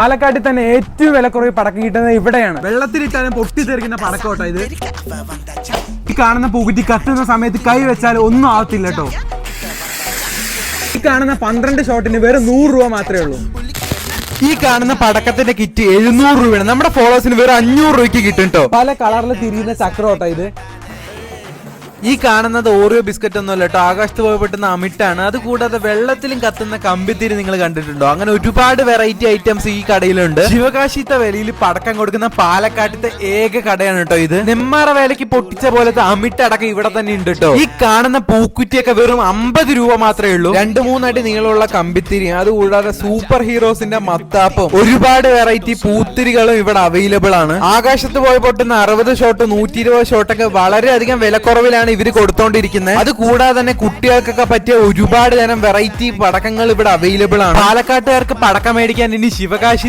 പാലക്കാട്ടിൽ തന്നെ ഏറ്റവും വിലക്കുറവ് പടക്കം കിട്ടുന്നത് ഇവിടെയാണ്. വെള്ളത്തിലിട്ടാലും പൊട്ടിത്തെറിക്കുന്ന പടക്കോട്ട ഇത്. ഈ കാണുന്ന പുകുറ്റി കത്തുന്ന സമയത്ത് കൈ വെച്ചാൽ ഒന്നും ആവത്തില്ല കേട്ടോ. ഈ കാണുന്ന പന്ത്രണ്ട് ഷോട്ടിന് വെറും നൂറ് രൂപ മാത്രമേ ഉള്ളൂ. ഈ കാണുന്ന പടക്കത്തിന്റെ കിറ്റ് എഴുന്നൂറ് രൂപയാണ്. നമ്മുടെ ഫോളോവേഴ്സിന് വെറും അഞ്ഞൂറ് രൂപയ്ക്ക് കിട്ടും കേട്ടോ. പല കളറിൽ തിരിയുന്ന ചക്രോട്ട ഇത്. ഈ കാണുന്നത് ഓറിയോ ബിസ്ക്കറ്റ് ഒന്നുമല്ല കേട്ടോ. ആകാശത്ത് പോയി പെട്ടുന്ന അമിട്ടാണ് അത് കൂടാതെ വെള്ളത്തിലും കത്തുന്ന കമ്പിത്തിരി നിങ്ങൾ കണ്ടിട്ടുണ്ടോ? അങ്ങനെ ഒരുപാട് വെറൈറ്റി ഐറ്റംസ് ഈ കടയിലുണ്ട്. ശിവകാശിത്തെ വിലയിൽ പടക്കം കൊടുക്കുന്ന പാലക്കാട്ടിത്തെ ഏക കടയാണ് കേട്ടോ ഇത്. നെമ്മാറ വേലയ്ക്ക് പൊട്ടിച്ച പോലത്തെ അമിട്ടടക്കം ഇവിടെ തന്നെ ഉണ്ട് കേട്ടോ. ഈ കാണുന്ന പൂക്കുറ്റിയൊക്കെ വെറും അമ്പത് രൂപ മാത്രമേ ഉള്ളൂ. രണ്ട് മൂന്നടി നീളമുള്ള കമ്പിത്തിരി അത് കൂടാതെ സൂപ്പർ ഹീറോസിന്റെ മത്താപ്പും. ഒരുപാട് വെറൈറ്റി പൂത്തിരികളും ഇവിടെ അവൈലബിൾ ആണ്. ആകാശത്ത് പോയി പൊട്ടുന്ന അറുപത് ഷോട്ട് നൂറ്റി ഇരുപത് ഷോട്ടൊക്കെ വളരെയധികം വിലക്കുറവിലാണ് ഇവർ കൊടുത്തോണ്ടിരിക്കുന്നത് അത് കൂടാതെ തന്നെ കുട്ടികൾക്കൊക്കെ പറ്റിയ ഒരുപാട് തരം വെറൈറ്റി പടക്കങ്ങൾ ഇവിടെ അവൈലബിൾ ആണ്. പാലക്കാട്ടുകാർക്ക് പടക്കം മേടിക്കാൻ ഇനി ശിവകാശി